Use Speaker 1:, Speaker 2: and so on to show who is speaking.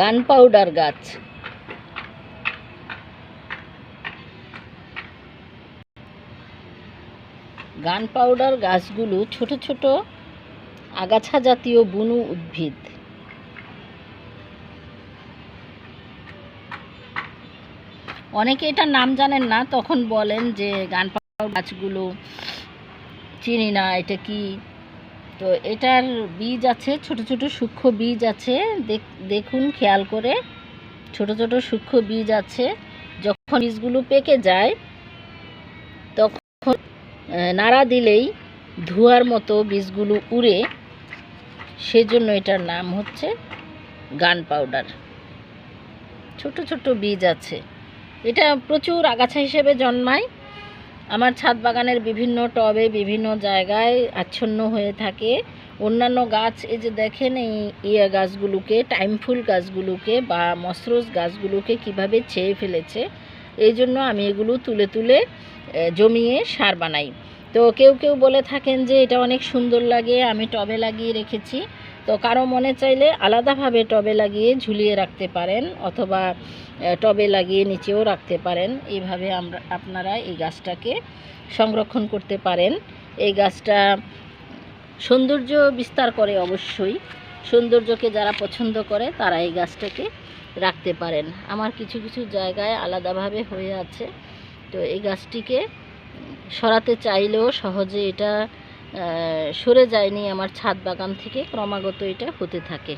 Speaker 1: গান পাউডার গাছ। গান পাউডার গাছগুলো ছোট ছোট আগাছা জাতীয় বুনু উদ্ভিদ। অনেকে এটার নাম জানেন না, তখন বলেন যে গান পাউডার গাছগুলো চিনি না, এটা কি তো এটার বীজ আছে, ছোট ছোট সূক্ষ্ম বীজ আছে। দেখ- দেখুন, খেয়াল করে। ছোট ছোট সূক্ষ্ম বীজ আছে। যখন বীজগুলো পেকে যায়, তখন নাড়া দিলেই ধোঁয়ার মতো বীজগুলো উড়ে, সেজন্য এটার নাম হচ্ছে গান পাউডার। ছোট ছোট বীজ আছে। এটা প্রচুর আগাছা হিসেবে জন্মায়। আমার ছাদ বাগানের বিভিন্ন টবে বিভিন্ন জায়গায় আচ্ছন্ন হয়ে থাকে। অন্যান্য গাছ, এই যে দেখেন এই ইয়া গাছগুলোকে, টাইম ফুল গাছগুলোকে বা মসরোজ গাছগুলোকে কীভাবে ছেয়ে ফেলেছে, এই জন্য আমি এগুলো তুলে তুলে জমিয়ে সার বানাই। তো কেউ কেউ বলে থাকেন যে এটা অনেক সুন্দর লাগে, আমি টবে লাগিয়ে রেখেছি। তো কারও মনে চাইলে আলাদাভাবে টবে লাগিয়ে ঝুলিয়ে রাখতে পারেন অথবা টবে লাগিয়ে নিচেও রাখতে পারেন। এইভাবে আমরা, আপনারা এই গাছটাকে সংরক্ষণ করতে পারেন। এই গাছটা সৌন্দর্য বিস্তার করে অবশ্যই। সৌন্দর্যকে যারা পছন্দ করে, তারা এই গাছটাকে রাখতে পারেন। আমার কিছু কিছু জায়গায় আলাদাভাবে হয়ে আছে। তো এই গাছটিকে সরাতে চাইলেও সহজে এটা সরে যায়নি আমার ছাদ বাগান থেকে ক্রমাগত এটা হতে থাকে।